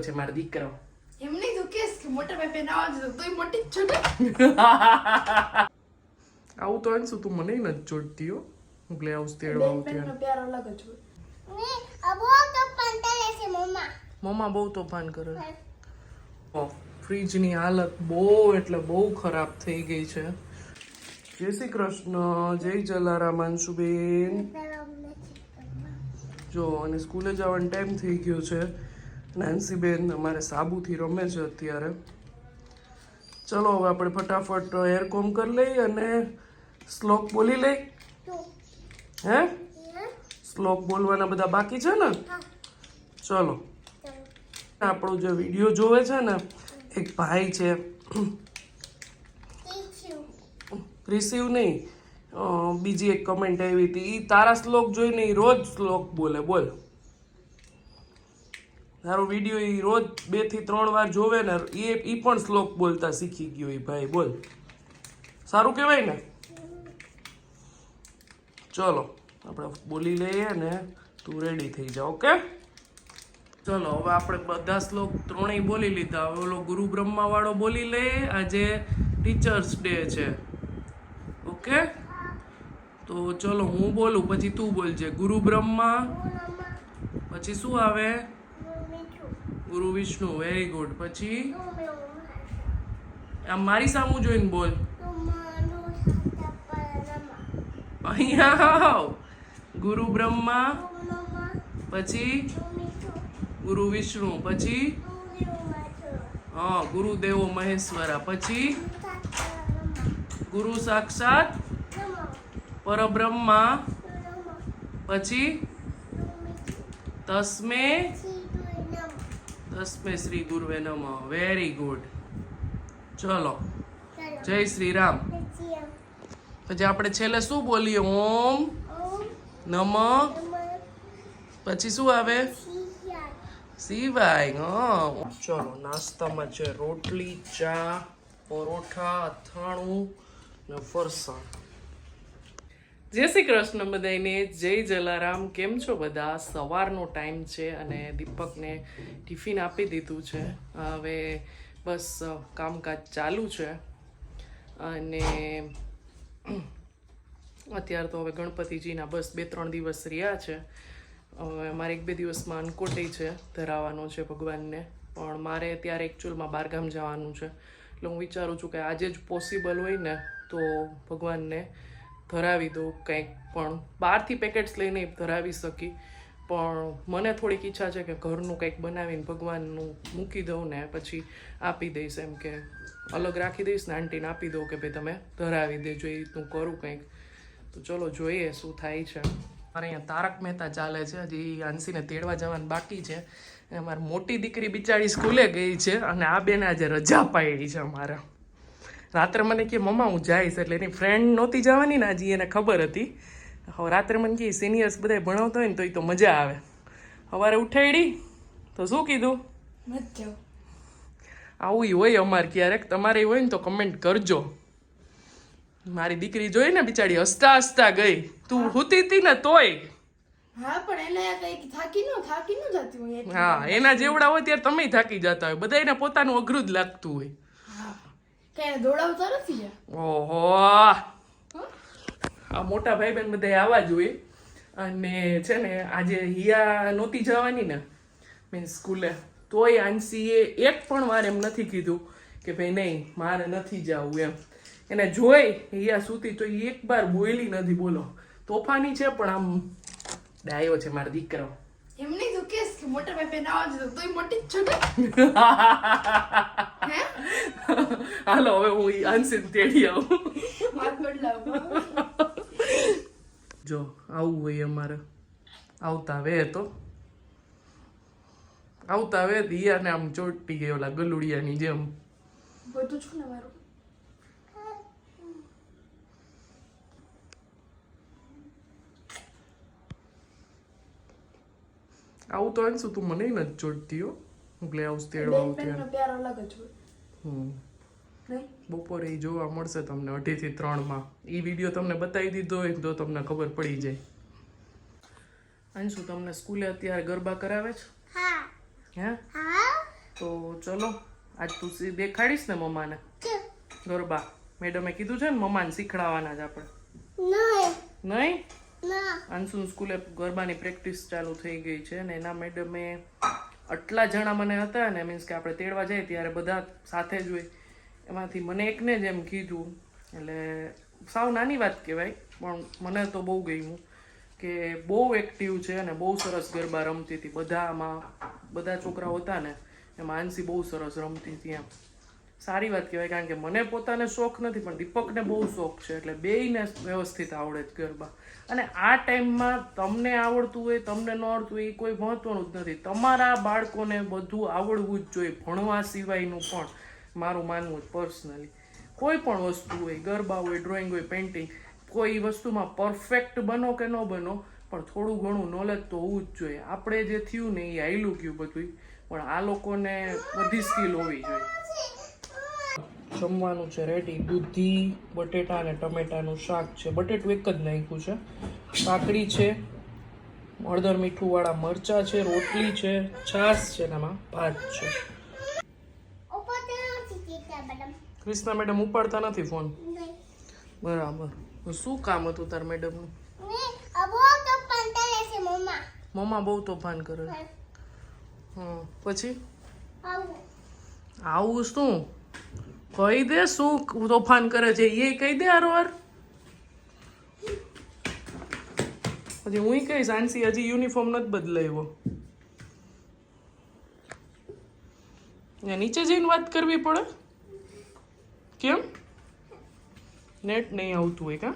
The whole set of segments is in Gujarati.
છે મારો દીકરો એમ નહીં તું કેસ કે મોટા ભાઈ બેન આવવા તો તોય મોટી જ આવું તો અંશુ તું મને ન છોડતી હો? હું ગ્લે હાઉસ તેડવા આવું બેનનો પ્યાર અલગ જ હોય. મમ્મા. બહુ તોફાન કરે. ઓ, ફ્રીજની હાલત બહુ એટલે બહુ ખરાબ થઈ ગઈ છે. જય શ્રી કૃષ્ણ જય જલારામ અંશુબેન. જો અને સ્કૂલે જવાનો ટાઈમ થઈ ગયો છે. નાનસીબેન અમારે સાબુથી રમે છે અત્યારે. ચલો હવે આપણે ફટાફટ હેર કોમ કરી લઈએ અને શ્લોક બોલી લઈ. હે? શ્લોક બોલવાના બધા બાકી છે ને? ચલો. આપણો જે વીડિયો જોવે છે ને એક ભાઈ છે. રિસીવ નહીં બીજી એક કમેન્ટ આવી હતી. એ તારા શ્લોક જોઈને રોજ શ્લોક બોલે બોલ. તારો વીડિયો એ રોજ બેથી ત્રણ વાર જોવે ને એ એ પણ શ્લોક બોલતા શીખી ગયો એ ભાઈ, બોલ. સારું કહેવાય ને? ચલો, આપણે બોલી લઈએ ને, તું રેડી થઈ જા ઓકે ચલો, હવે આપણે બધા શ્લોક ત્રણેય બોલી લીધા. હવે ઓલો ગુરુ બ્રહ્મા વાળો બોલી લઈએ આજે ટીચર્સ ડે છે. ઓકે તો ચલો, હું બોલું, પછી તું બોલજે. ગુરુ બ્રહ્મા, પછી શું આવે? ગુરુ વિષ્ણુ વેરી ગુડ પછી? આમ મારી સામું જોઈને બોલ. અહીંયા આવ. ગુરુ બ્રહ્મા, પછી? ગુરુ વિષ્ણુ, પછી? હા, ગુરુદેવો મહેશ્વરા, પછી? ગુરુ સાક્ષાત પરબ્રહ્મા, પછી? તસ્મે તસ્મે શ્રી ગુરુવે નમઃ. વેરી ગુડ ચલો. જય શ્રી રામ. પછી આપણે છેલ્લે શું બોલીએ? ઓમ. નમ. પછી શું આવે? સિવાય ચલો નાસ્તામાં છે રોટલી ચા પરોઠા અથાણું ને ફરસાણ. જય શ્રી કૃષ્ણ બધાને જય જલારામ. કેમ છો બધા? સવારનો ટાઈમ છે અને દીપકને ટિફિન આપી દીધું છે. હવે બસ કામકાજ ચાલુ છે. અને અત્યારે તો હવે ગણપતિજીના બસ બે, ત્રણ દિવસ રહ્યા છે. હવે મારે એક બે દિવસમાં અનકોટે છે, ધરાવવાનો છે ભગવાનને. પણ મારે અત્યારે એકચ્યુઅલમાં બહારગામ જવાનું છે. એટલે હું વિચારું છું કે આજે જ પોસિબલ હોય ને, તો ભગવાનને ધરાવી દઉં કંઈક, પણ બહારથી પેકેટ્સ લઈને ધરાવી શકી. પણ મને થોડીક ઈચ્છા છે કે ઘરનું કંઈક બનાવીને ભગવાનનું મૂકી દઉં ને પછી આપી દઈશ એમ કે અલગ રાખી દઈશ ને આંટીને આપી દઉં કે ભાઈ તમે ધરાવી દેજો, એ રીતનું કરું કંઈક. તો ચલો જોઈએ શું થાય છે. મારે અહીંયા તારક મહેતા ચાલે છે, હજી આંસીને તેડવા જવાનું બાકી છે. અમારી મોટી દીકરી બિચારી સ્કૂલે ગઈ છે અને આ બેને આજે રજા પાડી છે અમારે. રાત્રે મને કે મમ્મા હું જઈશ એટલે એની ફ્રેન્ડ નહોતી જવાની ને હજી એને ખબર હતી. હવે રાત્રે મને કે સિનિયર્સ બધા ભણાવતા હોય ને તો એ તો મજા આવે. સવારે ઉઠાડી તો શું કીધું? આવું હોય અમારે ક્યારેક. તમારે હોય ને તો કમેન્ટ કરજો. મારી દીકરી જોઈ ને બિચારી હસતા હસતા ગઈ. તું હુતી હતી ને તોય. હા પણ એને કઈ થાકી ન થાકી ન જતી હું હા એના જેવડા હોય ત્યારે તમે થાકી જતા હોય. બધાને પોતાનું અઘરું જ લાગતું હોય. હા કઈ નથી ઓહો. આ મોટા ભાઈ બેન બધા આવવા જોઈએ. અને છે ને આજે હિયા નહોતી જવાની ને. મીન્સ સ્કૂલે. તોય આંસીએ એક પણ વાર એમ નથી કીધું કે ભાઈ નહીં મારે નથી જવું એમ. એને જોઈ હિયા સૂતી તો એક બાર બોયલી નથી બોલો. તોફાની છે પણ આમ ડાયો છે મારો દીકરો. એમ નહીં તું કેસ કે મોટા ભાઈ બેન આવવા જતો તોય મોટી જ છો ને? હાલો હવે હું આંસીને તેડી આવું જો આવું હોય અમારે. આવતા વે તો. આવતા વે દિયાને આમ ચોટી ગયો ઓલા ગલુડિયાની જેમ. બધું છું ને મારું. આવું તો આવીશું તું મને નથી ચોટતી હો? હું પ્લે હાઉસ તેડવા આવતી આવું ત્યારે. પ્યાર અલગ જ હોય. હમ. બપોરે જોવા મળશે તમને અઢીથી ત્રણમાં. એ વીડિયો તમને બતાવી દીધો હોય તો તમને ખબર પડી જાય. અંશુ તમને સ્કૂલે અત્યારે ગરબા કરાવે છે? તો હે? ચલો આજ તું દેખાડીશ ને મમ્માને? ગરબા. મેડમે કીધું છે ને મમ્માને શીખડાવવાના જ આપણે. નહીં. નહીં? ના. સ્કૂલે ગરબાની પ્રેક્ટિસ ચાલુ થઈ ગઈ છે ને એના મેડમે આટલા જણા મને હતા ને મીન્સ કે આપણે તેડવા જઈએ ત્યારે બધા સાથે જ હોય. એમાંથી મને એકને જ એમ કીધું. એટલે સાવ નાની વાત કહેવાય, પણ મને તો બહુ ગમ્યું કે બહુ એક્ટિવ છે અને બહુ સરસ ગરબા રમતી હતી બધામાં. બધા છોકરાઓ હતા ને, એમાં આંસી બહુ સરસ રમતી હતી એમ. સારી વાત કહેવાય, કારણ કે મને પોતાને શોખ નથી, પણ દીપકને બહુ શોખ છે, એટલે બેયને વ્યવસ્થિત આવડે જ ગરબા. અને આ ટાઈમમાં તમને આવડતું હોય, તમને ન આવડતું હોય, એ કોઈ મહત્વનું જ નથી. તમારા બાળકોને બધું આવડવું જ જોઈએ, ભણવા સિવાયનું પણ. મારું માનવું પર્સનલી કોઈ પણ વસ્તુ હોય, ગરબા હોય ડ્રોઈંગ હોય પેઇન્ટિંગ કોઈ વસ્તુમાં પરફેક્ટ બનો કે ન બનો, પણ થોડું ઘણું નોલેજ તો હોવું જ જોઈએ. આપણે જે થયું ને એ આયલું ગયું બધું પણ આ લોકોને બધી સ્કિલ હોવી જોઈએ. જમવાનું છે રેડી દૂધી, બટેટા અને ટમેટાનું શાક છે. બટેટું એક જ નાખ્યું છે. કાકડી છે, હળદર મીઠું વાળા મરચા છે, રોટલી છે, છાશ છે આમાં ભાત છે ઉપર તો નથી કીધા મેડમ ક્રિષ્ના મેડમ ઉપાડતા નથી ફોન? બરાબર. શું કામ હતું તાર મેડમનું? મમ્મા. મમ્મા બહુ તોફાન કરે? હં. પછી? આવું. શું? કહી દે શું તોફાન કરે છે એ કહી દે હારોવાર પછી હું કહીશ આનસી હજી યુનિફોર્મ નથી બદલાવ્યો નીચે જઈને વાત કરવી પડે? કેમ? નેટ નહીં આવતું હોય કા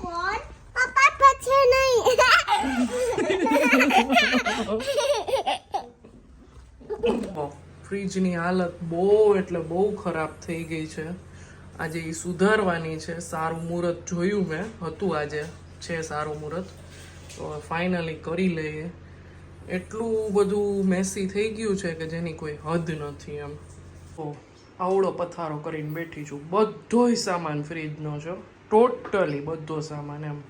કોણ પપ્પા પછી નહીં. ફ્રીજની હાલત બહુ એટલે બહુ ખરાબ થઈ ગઈ છે. આજે એ સુધારવાની છે. સારું મુહૂર્ત જોયું મેં હતું આજે. છે સારું મુહૂર્ત. તો ફાઇનલી કરી લઈએ. એટલું બધું મેસી થઈ ગયું છે કે જેની કોઈ હદ નથી એમ. તો આવડો પથારો કરીને બેઠી છું. બધોય સામાન ફ્રીજનો છે ટોટલી બધો સામાન એમ.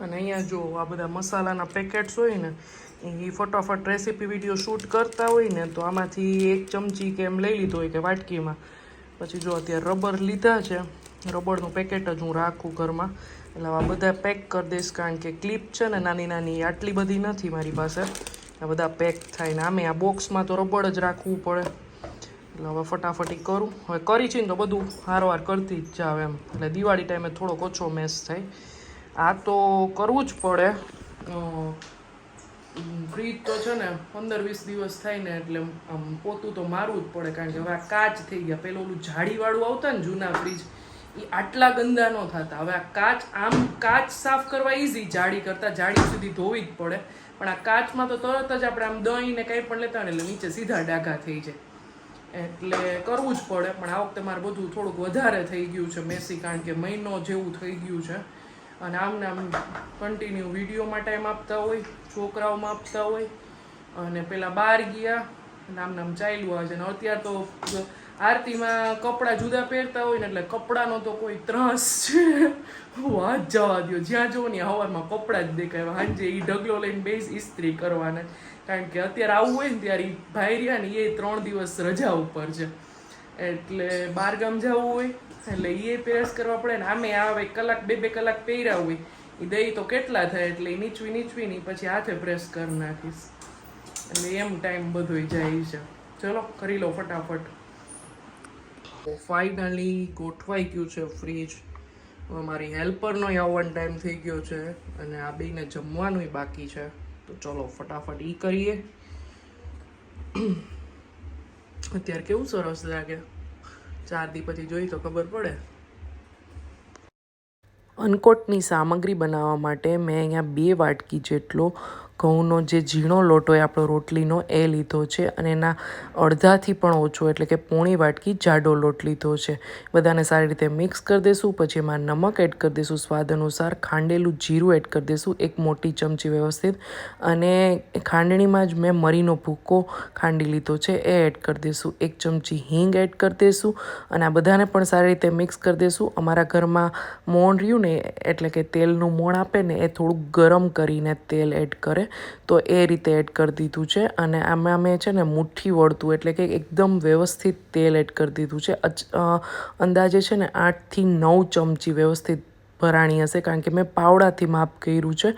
અને અહીંયા જો આ બધા મસાલાના પેકેટ્સ હોય ને, એ ફટાફટ રેસીપી વીડિયો શૂટ કરતા હોય ને, તો આમાંથી એક ચમચી કે એમ લઈ લીધો હોય કે વાટકીમાં. પછી જો અત્યારે રબર લીધા છે રબરનું પેકેટ જ હું રાખું ઘરમાં. એટલે આ બધા પેક કરી દઈશ કારણ કે ક્લિપ છે ને નાની નાની આટલી બધી નથી મારી પાસે. આ બધા પેક થાય ને, આમે આ બોક્સમાં તો રબર જ રાખવું પડે. એટલે હવે ફટાફટ કરું. હવે કરી છે ને તો બધું હારવાર કરતી જ જાવ એમ. એટલે દિવાળી ટાઈમે થોડોક ઓછો મેસ થાય. આ તો કરવું જ પડે. ફ્રીજ તો છે ને પંદર વીસ દિવસ થાય ને એટલે આમ પોતું તો મારવું જ પડે કારણ કે હવે આ કાચ થઈ ગયા. પેલું ઓલું જાળીવાળું આવતા ને જૂના ફ્રીજ એ આટલા ગંદા ન થતા. હવે આ કાચ, આમ કાચ સાફ કરવા ઇઝી જાળી કરતાં. જાળી સુધી ધોવી જ પડે. પણ આ કાચમાં તો તરત જ આપણે આમ દહીં ને કંઈ પણ લેતા ને એટલે નીચે સીધા ડાઘા થઈ જાય. એટલે કરવું જ પડે, પણ આ વખતે મારે બધું થોડુંક વધારે થઈ ગયું છે મેસી, કારણ કે મહિનો જેવું થઈ ગયું છે. અને આમને આમ કન્ટિન્યુ વિડીયોમાં ટાઈમ આપતા હોય, છોકરાઓમાં આપતા હોય. અને પેલા બહાર ગયા, અને આમને આમ ચાલ્યું આવે છે. અને અત્યારે તો આરતીમાં કપડાં જુદા પહેરતા હોય ને એટલે કપડાનો તો કોઈ ત્રાસ છે. વાત જવા દો જ્યાં જુઓ ને હવારમાં કપડાં જ દેખાય. સાંજે એ ઢગલો લઈને બેસ ઇસ્ત્રી કરવાના. કારણ કે અત્યારે આવું હોય ને ત્યારે ભાઈ રહ્યા ને એ ત્રણ દિવસ રજા ઉપર છે. એટલે બહારગામ જવું હોય, એટલે એ પ્રેસ કરવા પડે ને આમે આવે કલાક, બે બે કલાક પહેર્યા હોય એ દહીં તો કેટલા થાય? એટલે નીચવી નીચવી ની પછી હાથે પ્રેસ કરી નાખીશ. એટલે એમ ટાઈમ બધો જાય છે. ચલો, કરી લો ફટાફટ. ફાઇનલી ગોઠવાઈ ગયું છે ફ્રીજ મારી હેલ્પરનો આવવાનો ટાઈમ થઈ ગયો છે અને આ બેને જમવાનુંય બાકી છે. તો ચલો ફટાફટ ઈ કરીએ. અત્યારે કેવું સરસ લાગે? ચાર દી પછી જોઈ તો ખબર પડે. અનકોટની સામગ્રી બનાવવા માટે મેં અહીંયા બે વાટકી જેટલો ઘઉંનો જે ઝીણો લોટ હોય આપણો રોટલીનો એ લીધો છે અને એના અડધાથી પણ ઓછો એટલે કે પોણી વાટકી જાડો લોટ લીધો છે. બધાને સારી રીતે મિક્સ કરી દઈશું પછી એમાં નમક એડ કરી દઈશું સ્વાદ અનુસાર ખાંડેલું જીરું એડ કરી દઈશું એક મોટી ચમચી વ્યવસ્થિત. અને ખાંડણીમાં જ મેં મરીનો ભૂકો ખાંડી લીધો છે એ એડ કરી દઈશું એક ચમચી હિંગ એડ કરી દઈશું અને આ બધાને પણ સારી રીતે મિક્સ કરી દઈશું અમારા ઘરમાં મોણ રહ્યું ને એટલે કે તેલનું મોણ આપે ને એ થોડુંક ગરમ કરીને તેલ એડ કરે. તો એ રીતે એડ કરી દીધું છે. અને આમાં મેં છે ને મુઠ્ઠી વળતું એટલે કે એકદમ વ્યવસ્થિત તેલ એડ કરી દીધું છે. અંદાજે છે ને આઠથી નવ ચમચી વ્યવસ્થિત ભરાણી હશે કારણ કે મેં પાવડાથી માપ કર્યું છે.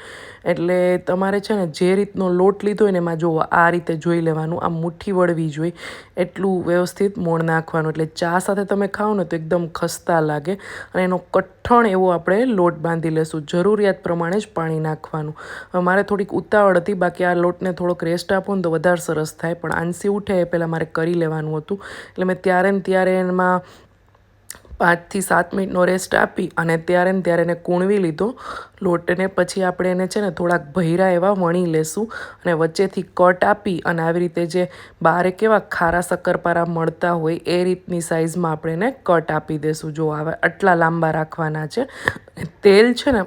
એટલે તમારે છે ને જે રીતનો લોટ લીધો હોય ને એમાં જો આ રીતે જોઈ લેવાનું, આ મુઠ્ઠી વળવી જોઈએ. એટલું વ્યવસ્થિત મોણ નાખવાનું. એટલે ચા સાથે તમે ખાઓ ને તો એકદમ ખસ્તા લાગે અને એનો કઠણ એવો આપણે લોટ બાંધી લેશું. જરૂરિયાત પ્રમાણે જ પાણી નાખવાનું. મારે થોડીક ઉતાવળ હતી, બાકી આ લોટને થોડોક રેસ્ટ આપો ને તો વધારે સરસ થાય. પણ આંસી ઉઠે એ પહેલાં મારે કરી લેવાનું હતું. એટલે મેં ત્યારે ને ત્યારે એમાં પાંચથી સાત મિનિટનો રેસ્ટ આપી અને ત્યારે ને ત્યારે એને કૂણવી લીધો. લોટને પછી આપણે એને છે ને થોડાક ભૈરા એવા વણી લેશું અને વચ્ચેથી કટ આપી અને આવી રીતે જે બારે કેવા ખારા શક્કરપારા મળતા હોય એ રીતની સાઇઝમાં આપણે એને કટ આપી દેશું. જો આવે આટલા લાંબા રાખવાના છે. તેલ છે ને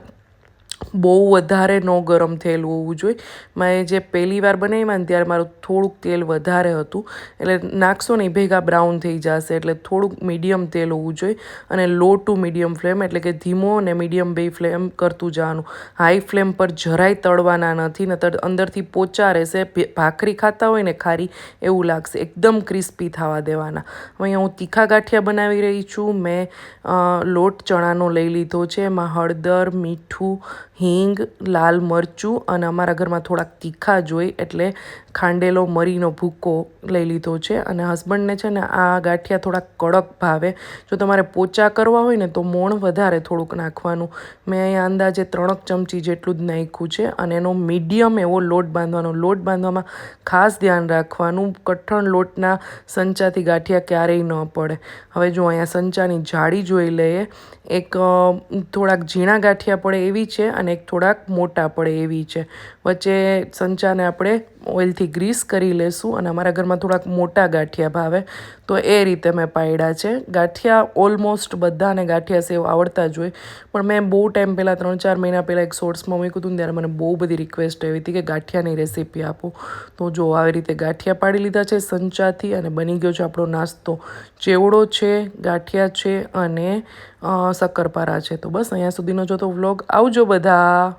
બહુ વધારે ન ગરમ થયેલું હોવું જોઈએ. મેં જે પહેલી વાર બનાવ્યા ને ત્યારે મારું થોડુંક તેલ વધારે હતું. એટલે નાખશો ને ભેગા બ્રાઉન થઈ જશે એટલે થોડુંક મીડિયમ તેલ હોવું જોઈએ અને લો ટુ મીડિયમ ફ્લેમ એટલે કે ધીમો અને મીડિયમ બે ફ્લેમ કરતું જવાનું. હાઈ ફ્લેમ પર જરાય તળવાના નથી ને તળ અંદરથી પોચા રહેશે ભાખરી ખાતા હોય ને ખારી એવું લાગશે, એકદમ ક્રિસ્પી થવા દેવાના. અહીંયા હું તીખા ગાંઠિયા બનાવી રહી છું. મેં લોટ ચણાનો લઈ લીધો છે, એમાં હળદર, મીઠું હિંગ લાલ મરચું અને અમારા ઘરમાં થોડાક તીખા જોઈ એટલે ખાંડેલો મરીનો ભૂકો લઈ લીધો છે અને હસબન્ડને છે ને આ ગાંઠિયા થોડાક કડક ભાવે. જો તમારે પોચા કરવા હોય ને તો મોણ વધારે થોડુંક નાખવાનું. મેં અહીંયા અંદાજે ત્રણક ચમચી જેટલું જ નાખ્યું છે અને એનો મીડિયમ એવો લોટ બાંધવાનો. લોટ બાંધવામાં ખાસ ધ્યાન રાખવાનું. કઠણ લોટના સંચાથી ગાંઠિયા ક્યારેય ન પડે. હવે જો અહીંયા સંચાની જાળી જોઈ લઈએ. એક થોડાક ઝીણા ગાંઠિયા પડે એવી છે અને એક થોડાક મોટા પડે એવી છે. વચ્ચે સંચાને આપણે ઓઇલથી ગ્રીસ કરી લેશું અને અમારા ઘરમાં થોડાક મોટા ગાંઠિયા ભાવે. તો એ રીતે મેં પાડ્યા છે. ગાંઠિયા ઓલમોસ્ટ બધાને ગાંઠિયા સેવ આવડતા જ હોય. પણ મેં બહુ ટાઈમ પહેલાં ત્રણ ચાર મહિના પહેલાં એક શોર્ટ્સમાં મૂક્યું હતું ત્યારે મને બહુ બધી રિક્વેસ્ટ આવી હતી કે ગાંઠિયાની રેસીપી આપો. તો જો આવી રીતે ગાંઠિયા પાડી લીધા છે સંચાથી અને બની ગયો છે આપણો નાસ્તો. ચેવડો છે, ગાંઠિયા છે અને શક્કરપારા છે. તો બસ અહીંયા સુધીનો જો તો વ્લોગ આવજો બધા!